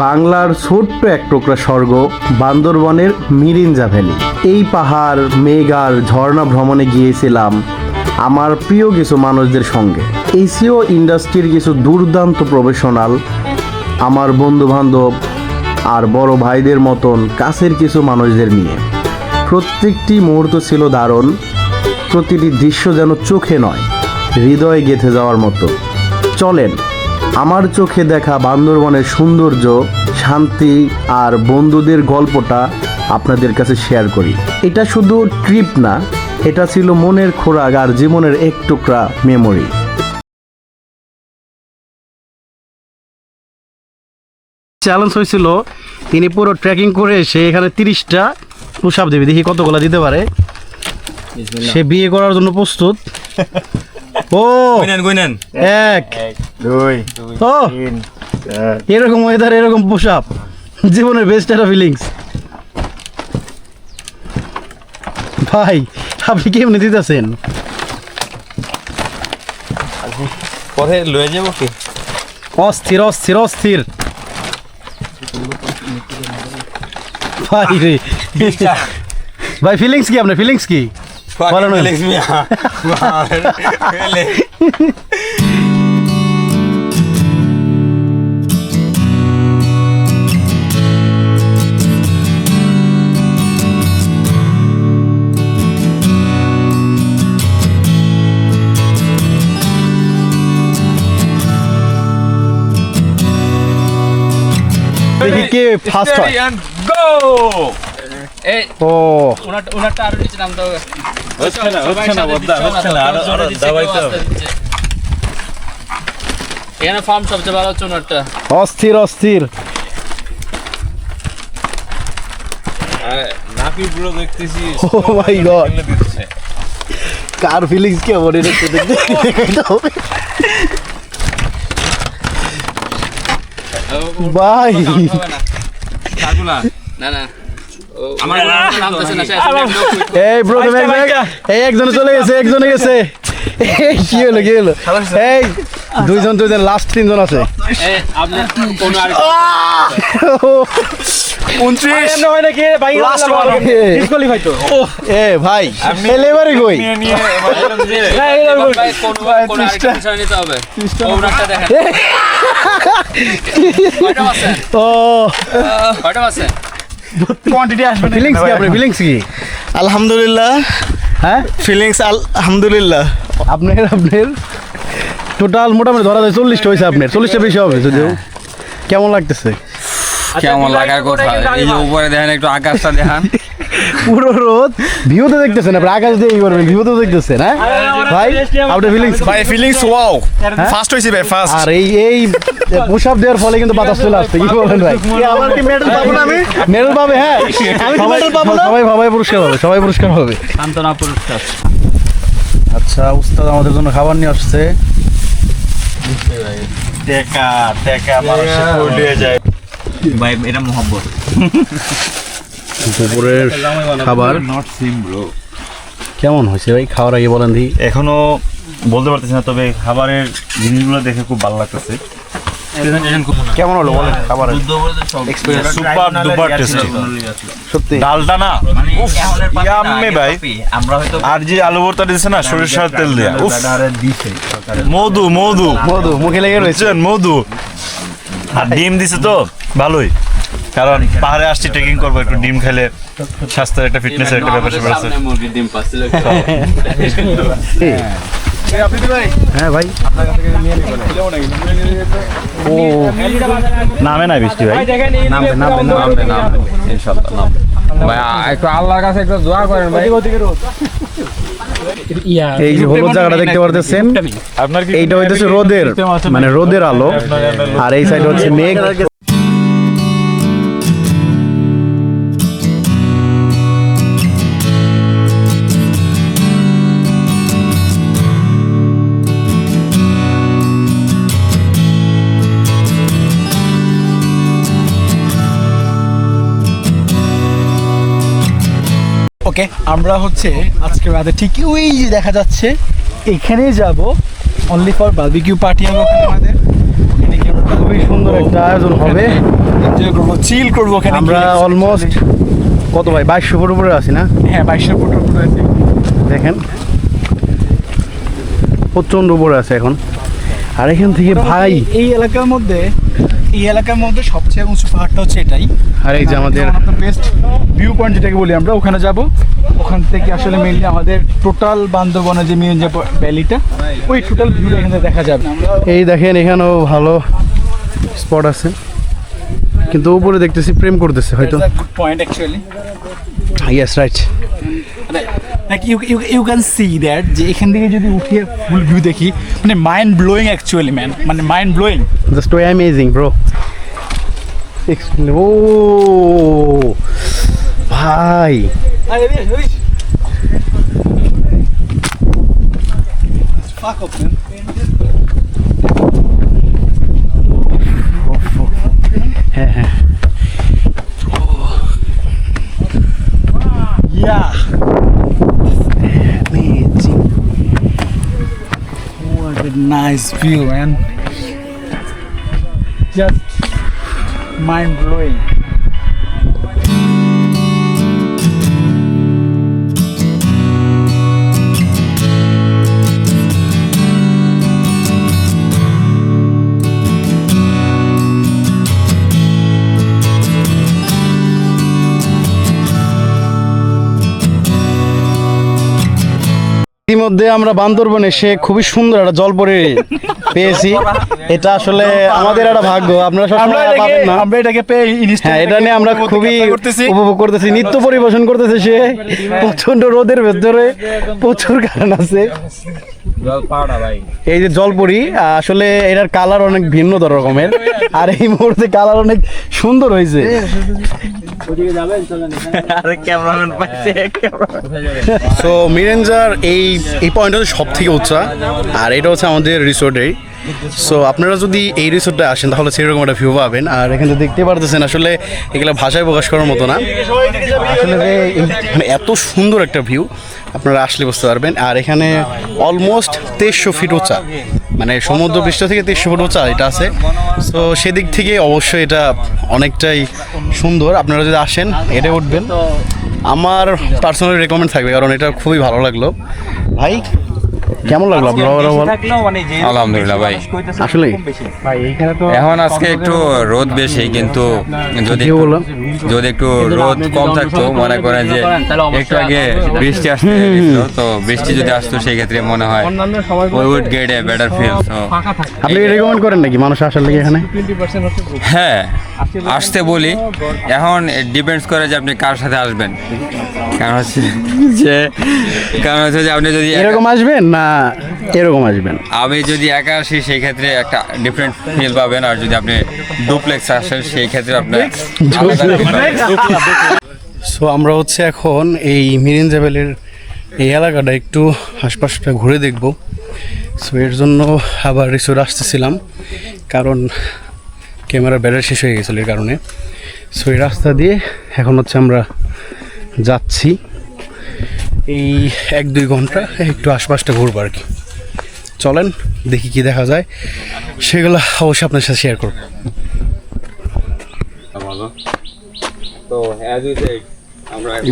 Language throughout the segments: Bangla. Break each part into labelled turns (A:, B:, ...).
A: বাংলার ছোট্ট এক টুকরা স্বর্গ বান্দরবনের মিরিঞ্জা ভ্যালি। এই পাহাড়, মেঘার ঝর্ণা ভ্রমণে গিয়েছিলাম আমার প্রিয় কিছু মানুষদের সঙ্গে। এসিও ইন্ডাস্ট্রির কিছু দুর্দান্ত প্রফেশনাল, আমার বন্ধু বান্ধব আর বড় ভাইদের মতন কাছের কিছু মানুষদের নিয়ে। প্রত্যেকটি মুহূর্ত ছিল দারুণ, প্রতিটি দৃশ্য যেন চোখে নয়, হৃদয়ে গেঁথে যাওয়ার মতো। চলেন আমার চোখে দেখা বান্দরবনের সৌন্দর্য শান্তি আর বন্ধুদের গল্পটা আপনাদের কাছে শেয়ার করি। এটা শুধু ট্রিপ না এটা ছিল মনের খোরাক আর জীবনের এক টুকরা মেমোরি চ্যালেঞ্জ হয়েছিল তিনি পুরো ট্রেকিং করে এসে এখানে তিরিশটা পুষাপ দেবে দেখি কতগুলো দিতে পারে। সে বিয়ে করার জন্য প্রস্তুত। ও।
B: গুনেন গুনেন
A: এক
C: দুই
A: ও।
C: তিন
A: এরকম ওয়েদার এরকম পোশাক। জীবনের বেস্ট একটা ফিলিংস ভাই আপনি কেমনি দিতেছেন?
B: পরে লয়ে যাব কি?
A: অস্থির অস্থির অস্থির। ভাই রে। ভাই ফিলিংস কি আপনার? ফিলিংস কি?
B: Mia. Felix.
A: কে ফার্স্ট হয়!
D: এই
A: ও
D: ওনারটা ওনারটা আরও নিচে নামতে হবে
B: হচ্ছে না, হচ্ছে না, বদ্দা, হচ্ছে না, আরো-
D: আরও
B: দাবাইতে হবে।
D: এখানে ফার্ম সবচেয়ে ভালো হচ্ছে ওনারটা
A: অস্থির অস্থির
B: নাপি পুরো দেখতেছি
A: Oh my God. কার ফিলিংস কেমন এটা একটু দেখতে হবে
D: না। না
A: এই জায়গায়- এই একজনে চলে গেছে একজনে গেছে। কি হলো কি হলো? এই দুইজন দুইজন লাস্ট তিনজন আছে।
D: এই, আপনার কোনো আর-
A: এ ভাই।
D: ও, কয়টা বাজছে?
A: ফিলিংস কি আপনার? ফিলিংস কি?
C: আলহামদুলিল্লাহ।
A: হ্যাঁ?
C: ফিলিংস আলহামদুলিল্লাহ।
A: আপনার আপনার টোটাল মোটামুটি ধরা যায় চল্লিশটা হয়েছে আপনার। চল্লিশটা বেশি হবে যদিও। কেমন লাগতেছে?
B: কেমন লাগার কথা? এই যে উপরে দেখেন একটু আকাশটা দেখান।
A: পুরো রোদ। ভিউতে দেখতেছেন আপনি আকাশ দিয়ে করবেন ভিউতে দেখতেছেন হ্যাঁ? ভাই আপনার ফিলিংস
C: ভাই ফিলিংস ওয়াও ফার্স্ট হইছি ভাই ফার্স্ট
A: আর এই এই দেওয়ার ফলে কিন্তু বাতাস চলে আসছে কি বলেন ভাই?
C: আমার কি মেডেল পাবো না আমি?
A: মেডেল পাবে হ্যাঁ।
C: আমি কি
A: সবাই-
C: পাবো না?
A: সবাই সবাই পুরস্কার পাবে সবাই পুরস্কার পাবে।
D: সান্ত্বনা পুরস্কার।
A: আচ্ছা উস্তাদ আমাদের জন্য খাবার নিয়ে আসছে।
C: টেকা টেকা মানুষের উড়িয়ে যায়।
B: ভাই এটা
A: দুপুরের খাবার।
B: নট সিম ব্রো
A: কেমন হয়েছে ভাই? খাওয়ার আগে বলেন দি
E: এখনও বলতে পারতেছি না তবে খাবারের জিনিসগুলো দেখে খুব ভালো লাগতেছে।
A: কেমন হলো বলেন খাবারের
E: সুপার ডুপার টেস্টি
A: সত্যি।
E: ডালটা না? উফ, ইয়াম্মি ভাই।
B: আমরা হয়তো
E: আর যে আলু ভর্তা দিচ্ছে না সরিষার তেল দেয়া। উফ। মধু মধু।
A: মধু। মুখে লেগে রয়েছে।
E: মধু। আর ডিম দিছে তো? ভালোই। কারণ পাহাড়ে আসছি ট্রেকিং করব একটু ডিম খেলে স্বাস্থ্যের একটা ফিটনেসের একটা ব্যাপার স্যাপার আছে
A: হ্যাঁ ভাই। ও
E: নামে না বৃষ্টি ভাই?
A: নামবে নামবে নামবে
B: নামবে ইনশাআল্লাহ নামবে। ভাই একটু আল্লাহর কাছে একটু দোয়া করেন ভাই।
A: এই যে হলুদ জায়গাটা দেখতে পারতেছেন এইটা হইতেছে রোদের মানে রোদের আলো আর এই সাইড হচ্ছে মেঘ।
C: ওকে আমরা হচ্ছে আজকে রাতে ঠিক ওই যে দেখা যাচ্ছে এখানেই যাব। অনলি ফর বারবিকিউ পার্টি হবে ওখানে আমাদের।
A: খুবই সুন্দর একটা আয়োজন হবে।
C: এনজয় করব চিল করব ওখানে
A: আমরা। অলমোস্ট কত ভাই? বাইশশো ফুট উপরে আছি না?
C: হ্যাঁ বাইশশো ফুট উপরে আছি।
A: দেখেন। প্রচণ্ড উপরে আছে এখন। আর এখান থেকে ভাই
C: এই এলাকার মধ্যে এই এলাকার মধ্যে সবচেয়ে উঁচু পাহাড়টা হচ্ছে এটাই।
A: আর এই যে আমাদের
C: বেস্ট ভিউ পয়েন্ট যেটাকে বলি আমরা ওখানে যাব। ওখান থেকে আসলে মেইনলি আমাদের টোটাল বান্দরবনের যে মেইন যে ভ্যালিটা ওই টোটাল ভিউটা এখানে দেখা যাবে।
A: এই দেখেন এখানেও ভালো স্পট আছে। কিন্তু উপরে দেখতেছি প্রেম করতেছে হয়তো।
C: Point actually
A: yes right
C: like you you you can see that যে এখান থেকে যদি উঠে ফুল ভিউ দেখি মানে মাইন্ড ব্লোয়িং অ্যাকচুয়ালি ম্যান মানে mind blowing
A: just way amazing bro ও ভাই
C: Fuck up, man.
A: হ্যাঁ হ্যাঁ
C: Yeah. Nice view, man. Just mind blowing.
A: ইতিমধ্যে আমরা বান্দরবনে সে খুবই সুন্দর একটা জলপরি পেয়েছি। এটা আসলে আমাদের একটা ভাগ্য। আপনারা সবসময় পাবেন না।
C: আমরা এটাকে পেয়ে
A: হ্যাঁ এটা নিয়ে আমরা খুবই উপভোগ করতেছি। নিত্য পরিবেশন করতেছে সে। প্রচণ্ড রোদের ভেতরে প্রচুর কারণ আছে। এই যে জলপুরি আসলে এটার কালার অনেক ভিন্ন রকমের আর এই মুহূর্তে কালার অনেক সুন্দর হয়েছে। সো মিরেঞ্জার এই এই পয়েন্টটা হচ্ছে সব থেকে উচ্চা। আর এটা হচ্ছে আমাদের রিসোর্টেই। সো আপনারা যদি এই রিসোর্টে আসেন তাহলে সেরকম একটা ভিউ পাবেন। আর এখানে তো দেখতে পারতেছেন আসলে এগুলো ভাষায় প্রকাশ করার মতো না। আসলে মানে এত সুন্দর একটা ভিউ আপনারা আসলে বুঝতে পারবেন। আর এখানে অলমোস্ট তেইশশো ফিট উঁচা। মানে সমুদ্র পৃষ্ঠ থেকে তেইশশো ফুট উঁচা এটা আছে। সো সেদিক থেকে অবশ্যই এটা অনেকটাই সুন্দর। আপনারা যদি আসেন এটা উঠবেন। আমার পার্সোনালি রেকমেন্ড থাকবে কারণ এটা খুবই ভালো লাগল। ভাই কেমন লাগল আপনার
B: আলহামদুলিল্লাহ ভাই।
A: আসলে?
B: এখন আজকে একটু রোদ বেশি কিন্তু যদি যদি একটু রোদ কম থাকতো মনে করেন যে একটু আগে বৃষ্টি আসতে তো বৃষ্টি যদি আসতো সেই ক্ষেত্রে মনে হয় we would get a better feel
A: আপনি রেকমেন্ড করেন নাকি মানুষ আসার লাগে এখানে?
B: হ্যাঁ আসতে বলি। এখন ডিপেন্ডস করে যে আপনি কার সাথে আসবেন। কারণ হচ্ছে যে কারণ হচ্ছে যে আপনি যদি
A: এরকম আসবেন না এরকম আসবেন?
B: আমি যদি একা আসি সেই ক্ষেত্রে একটা ডিফারেন্ট ফিল পাবেন। আর যদি আপনি ডুপ্লেক্স আসেন সেই ক্ষেত্রে আপনার।
A: সো আমরা হচ্ছে এখন এই মিরিন জেবেলের এই এলাকাটা একটু আশপাশটা ঘুরে দেখব। সো এর জন্য আবার রিসোর্ট আসতেছিলাম কারণ ক্যামেরা ব্যাটারি শেষ হয়ে গেছিল এর কারণে। সো এই রাস্তা দিয়ে এখন হচ্ছে আমরা যাচ্ছি। এই এক দুই ঘণ্টা একটু আশপাশটা ঘুরবো আর কি। চলেন দেখি কি দেখা যায়। সেগুলো অবশ্যই আপনার সাথে শেয়ার করব।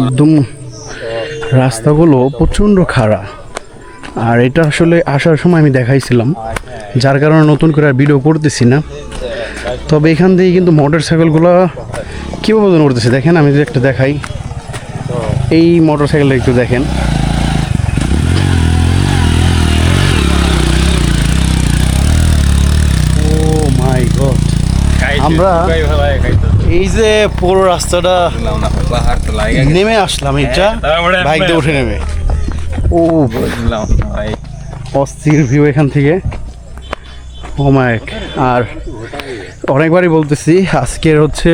A: একদম রাস্তাগুলো প্রচণ্ড খাড়া। আর এটা আসলে আসার সময় আমি দেখাইছিলাম। যার কারণে নতুন করে আর ভিডিও করতেছি না। তবে এখান থেকে কিন্তু মোটর সাইকেলগুলো কীভাবে ওজন করতেছে দেখেন আমি যদি একটা দেখাই। এই মোটর সাইকেলটা একটু দেখেন। ও মাই গড আমরা এই যে পুরো রাস্তাটা। নেমে আসলাম এটা বাইক দিয়ে উঠে নেমে। ও
B: বুঝলাম,
A: অস্থির ভিউ এখান থেকে। ও মাইক আর অনেকবারই বলতেছি আজকের হচ্ছে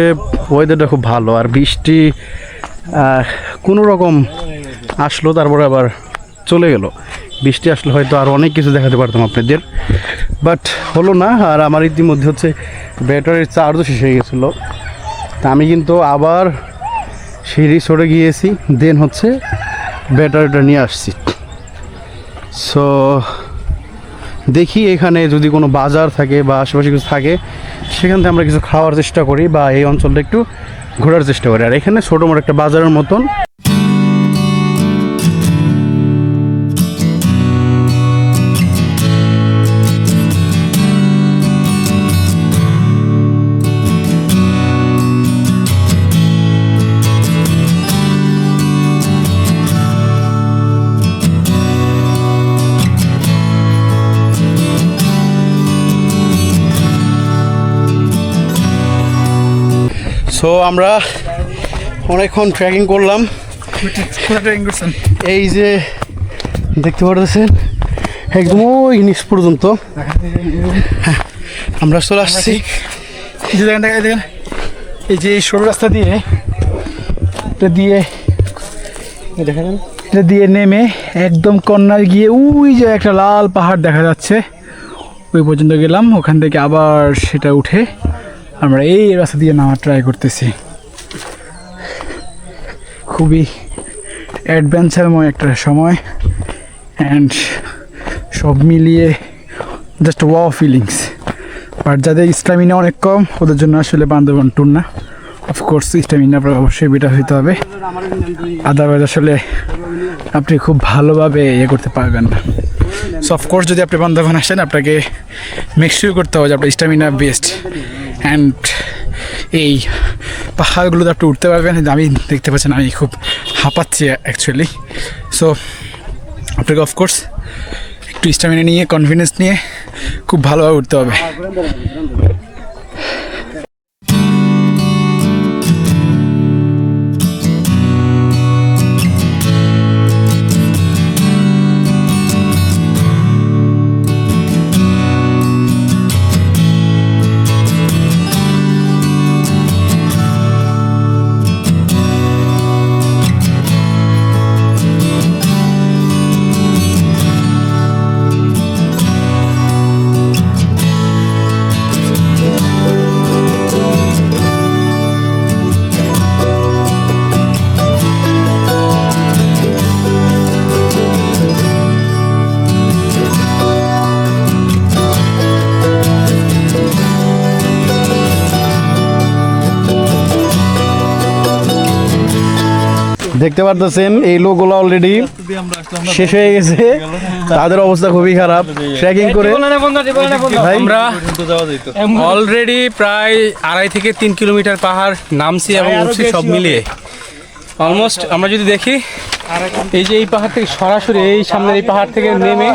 A: ওয়েদারটা খুব ভালো আর বৃষ্টি কোনো রকম আসলো, তারপরে আবার চলে গেল। বৃষ্টি আসলে হয়তো আর অনেক কিছু দেখাতে পারতাম আপনাদের। বাট হলো না, আর আমার ইতিমধ্যে হচ্ছে ব্যাটারির চার্জও শেষ হয়ে গেছিল। তা আমি কিন্তু আবার সেই রিসোর্টে গিয়েছি দেন হচ্ছে ব্যাটারিটা নিয়ে আসছি। সো দেখি এখানে যদি কোনো বাজার থাকে বা আশেপাশে কিছু থাকে, সেখান থেকে আমরা কিছু খাওয়ার চেষ্টা করি বা এই অঞ্চলটা একটু ঘোরার চেষ্টা করে। আর এখানে ছোটো মোটো একটা বাজারের মতন সো আমরা অনেকক্ষণ ট্রেকিং করলাম। এই যে দেখতে পারতেছেন একদম ওই নিচ পর্যন্ত। হ্যাঁ, আমরা চলে আসছি।
C: দেখেন এই যে সরু রাস্তা দিয়ে এটা দিয়ে এটা দিয়ে নেমে একদম কর্নার গিয়ে ওই যে একটা লাল পাহাড় দেখা যাচ্ছে। ওই পর্যন্ত গেলাম ওখান থেকে আবার সেটা উঠে আমরা এই রাস্তা দিয়ে নামার ট্রাই করতেছি। খুবই অ্যাডভেঞ্চারময় একটা সময় অ্যান্ড সব মিলিয়ে জাস্ট ওয়াও ফিলিংস বাট যাদের স্ট্যামিনা অনেক কম, ওদের জন্য আসলে বান্দরবান ট্যুর না। অফকোর্স স্ট্যামিনা আপনার অবশ্যই বেটার হইতে হবে। আদারওয়াইজ আসলে আপনি খুব ভালোভাবে ইয়ে করতে পারবেন না। সো অফকোর্স যদি আপনি বান্দরবান আসেন, আপনাকে মেকশিওর করতে হবে যে আপনার স্ট্যামিনা বেস্ট অ্যান্ড এই পাহাড়গুলো তো আপনি উঠতে পারবেন আমি দেখতে পাচ্ছেন, আমি খুব হাঁপাচ্ছি অ্যাকচুয়ালি সো আপনাকে অফকোর্স একটু স্ট্যামিনা নিয়ে কনফিডেন্স নিয়ে খুব ভালোভাবে উঠতে হবে।
A: দেখতে পারতেছেন এই লোকগুলো অলরেডি শেষ হয়ে গেছে। তাদের অবস্থা খুবই খারাপ। ট্রেকিং করে
D: আমরা অলরেডি প্রায় আড়াই থেকে তিন কিলোমিটার পাহাড় নামছি এবং উঠছি সব মিলিয়ে। অলমোস্ট আমরা যদি দেখি এই যে এই পাহাড় থেকে সরাসরি এই সামনের এই পাহাড় থেকে নেমে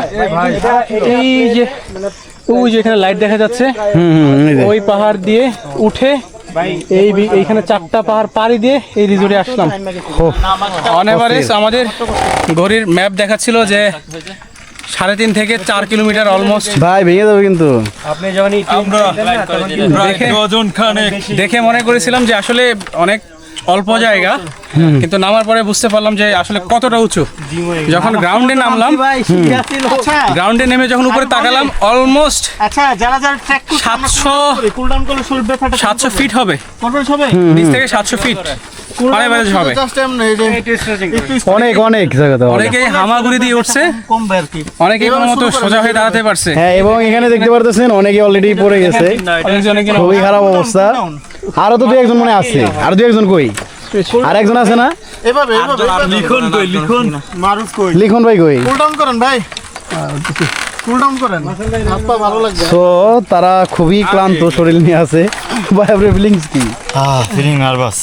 D: এই যে ওই যে এখানে লাইট দেখা যাচ্ছে। ওই পাহাড় দিয়ে উঠে এই এইখানে চারটা পাহাড় পাড়ি দিয়ে এই রিজোর্টে আসলাম। অন এভারেজ আমাদের ঘড়ির ম্যাপ দেখাচ্ছিল যে সাড়ে তিন থেকে চার কিলোমিটার অলমোস্ট
A: ভাই ভেঙে যাবে কিন্তু।
D: দেখে মনে করেছিলাম যে আসলে অনেক অল্প জায়গা। কিন্তু নামার পরে বুঝতে পারলাম যে আসলে কতটা উঁচু। যখন গ্রাউন্ডে নামলাম গ্রাউন্ডে নেমে যখন উপরে তাকালাম অলমোস্ট
F: আচ্ছা
D: সাতশো
F: কুল ডাউন করলে শরীর ব্যথাটা
D: সাতশো ফিট হবে।
F: হবে?
D: নিচ থেকে সাতশো ফিট অনেক হবে।
A: অনেক অনেক জায়গাতে
D: অনেকেই হামাগুড়ি দিয়ে উঠছে।
F: কমবে আর কি।
D: অনেকেই কোনো মতো সোজা হয়ে দাঁড়াতে পারছে।
A: হ্যাঁ এবং এখানে দেখতে পারতেছেন অনেকে অলরেডি পড়ে গেছে। খুবই খারাপ অবস্থা। আরও তো দুই একজন মনে আছে। আর দুই একজন কই? আর একজন আছে না?
F: এভাবে লিখুন কই লিখুন? মারুফ কই?
A: লিখন ভাই কই?
F: করেন ভাই। কুল ডাউন করেন। হাত পা ভালো লাগবে।
A: তো তারা খুবই ক্লান্ত শরীর নিয়ে আছে। ভাই আপনার ফিলিংস কি
E: ফিলিং নার্ভাস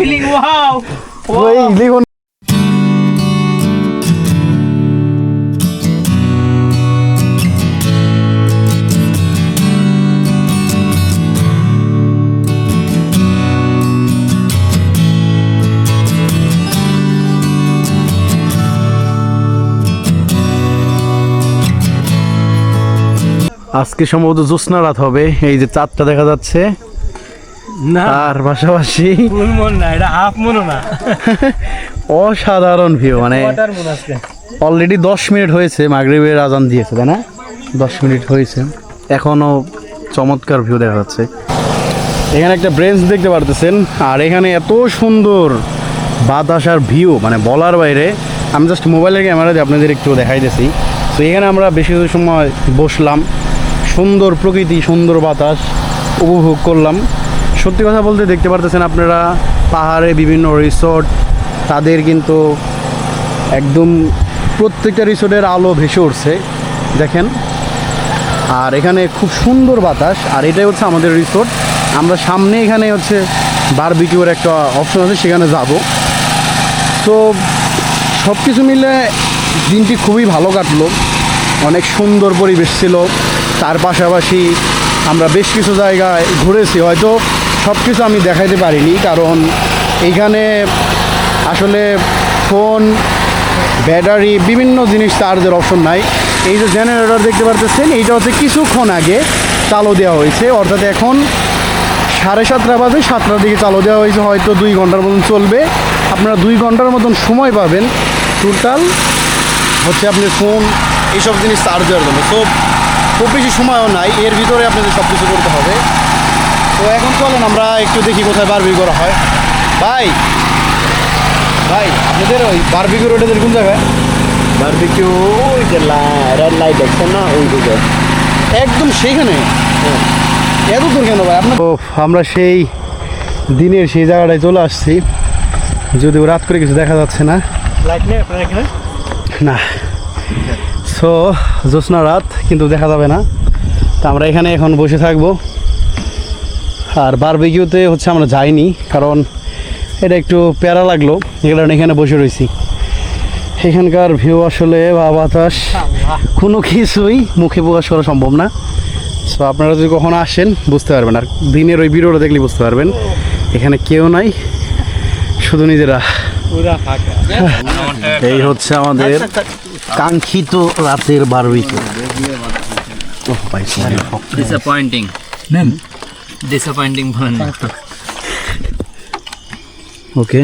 F: ফিলিং ওয়াও
A: ওই আজকে সম্ভবত জ্যোৎস্না রাত হবে এই যে চাঁদটা দেখা যাচ্ছে। আর পাশাপাশি
D: ফুল মন না এটা হাফ মনও না।
A: অসাধারণ ভিউ মানে অলরেডি দশ মিনিট হয়েছে মাগরিবের আজান দিয়েছে তাই না? দশ মিনিট হয়েছে। এখনও চমৎকার ভিউ দেখা যাচ্ছে। এখানে একটা ব্রেঞ্চ দেখতে পারতেছেন আর এখানে এত সুন্দর বাতাস আর ভিউ মানে বলার বাইরে আমি জাস্ট মোবাইলের ক্যামেরা দিয়ে আপনাদের একটু দেখাই দেখাইতেছি। তো এখানে আমরা বেশি কিছু সময় বসলাম। সুন্দর প্রকৃতি, সুন্দর বাতাস উপভোগ করলাম। সত্যি কথা বলতে দেখতে পারতেছেন আপনারা, পাহাড়ে বিভিন্ন রিসোর্ট তাদের কিন্তু একদম প্রত্যেকটা রিসোর্টের আলো ভেসে উঠছে, দেখেন। আর এখানে খুব সুন্দর বাতাস, আর এটাই হচ্ছে আমাদের রিসোর্ট আমরা সামনে এখানে হচ্ছে বারবিকিউর একটা অপশন আছে, সেখানে যাব। তো সব কিছু মিলে দিনটি খুবই ভালো কাটলো। অনেক সুন্দর পরিবেশ ছিল। তার পাশাপাশি আমরা বেশ কিছু জায়গায় ঘুরেছি। হয়তো সব কিছু আমি দেখাইতে পারিনি, কারণ এইখানে আসলে ফোন, ব্যাটারি, বিভিন্ন জিনিস চার্জের অপশন নাই। এই যে জেনারেটর দেখতে পারতেছেন, এইটা হচ্ছে কিছুক্ষণ আগে চালু দেওয়া হয়েছে। অর্থাৎ এখন সাড়ে সাতটা বাজে, সাতটার দিকে চালু দেওয়া হয়েছে, হয়তো দুই ঘণ্টার মতন চলবে। আপনারা দুই ঘণ্টার মতন সময় পাবেন। টোটাল হচ্ছে আপনার ফোন, এইসব জিনিস চার্জ দেওয়ার জন্য। তো খুব বেশি সময়ও নাই এর ভিতরে আপনাদের সব কিছু করতে হবে। তো এখন চলেন আমরা একটু দেখি কোথায় বারবি করা হয়। ভাই ভাই আপনাদের ওই বারবিকিউ রোডের কোন জায়গায়? বারবিকিউ ওই যে রেড লাইট দেখছেন না ওই দিকে একদম সেইখানে? এত দূর কেন ভাই? আপনার তো আমরা সেই দিনের সেই জায়গাটায় চলে আসছি। যদিও রাত করে কিছু দেখা যাচ্ছে না।
F: লাইট নেই আপনার এখানে?
A: না। সো জ্যোৎস্না রাত কিন্তু দেখা যাবে না। তো আমরা এখানে এখন বসে থাকব। আর বারবিকিউতে হচ্ছে আমরা যাইনি কারণ এটা একটু প্যারা লাগল এই কারণে এখানে বসে রয়েছি। এখানকার ভিউ আসলে বা বাতাস কোনো কিছুই মুখে প্রকাশ করা সম্ভব না। সো আপনারা যদি কখনো আসেন বুঝতে পারবেন। আর দিনের ওই ভিডিওটা দেখলে বুঝতে পারবেন এখানে কেউ নাই শুধু নিজেরা। এই হচ্ছে আমাদের কাঙ্ক্ষিত রাতের বারবিকিউ ওহ ভাই sorry,
G: ডিসঅ্যাপয়েন্টিং
C: নেন।
G: ডিসঅ্যাপয়েন্টিং বলেন
A: ওকে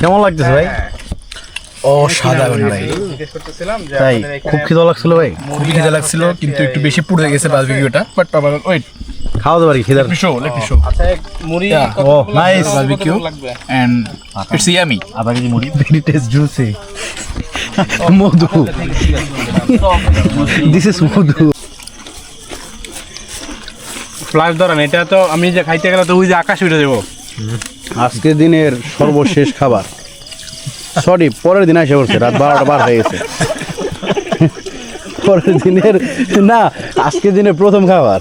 A: কেমন লাগতেছে ভাই?
C: অসাধারণ ভাই।
A: তাই খুব খিদে লাগছিল ভাই।
C: খুবই খিদে লাগছিল কিন্তু একটু বেশি পুড়ে গেছে বারবিকিউটা বাট ওয়েট
A: খাওয়া কি খিদার?
C: শো লেট মি শো
D: মুড়ি
A: ও nice
C: barbecue and it's yummy
E: KG মুড়ি
A: ভেরি টেস্ট জুসি মধু। দিস ইজ মধু।
D: ফ্লাশ ধরেন এটা তো আমি যে খাইতে গেলে তো ওই যে আকাশ উঠে দেবো
A: আজকের দিনের সর্বশেষ খাবার। সরি পরের দিন আসে পড়ছে রাত বারোটা বার হয়ে গেছে। পরের দিনের না আজকের দিনের প্রথম খাবার।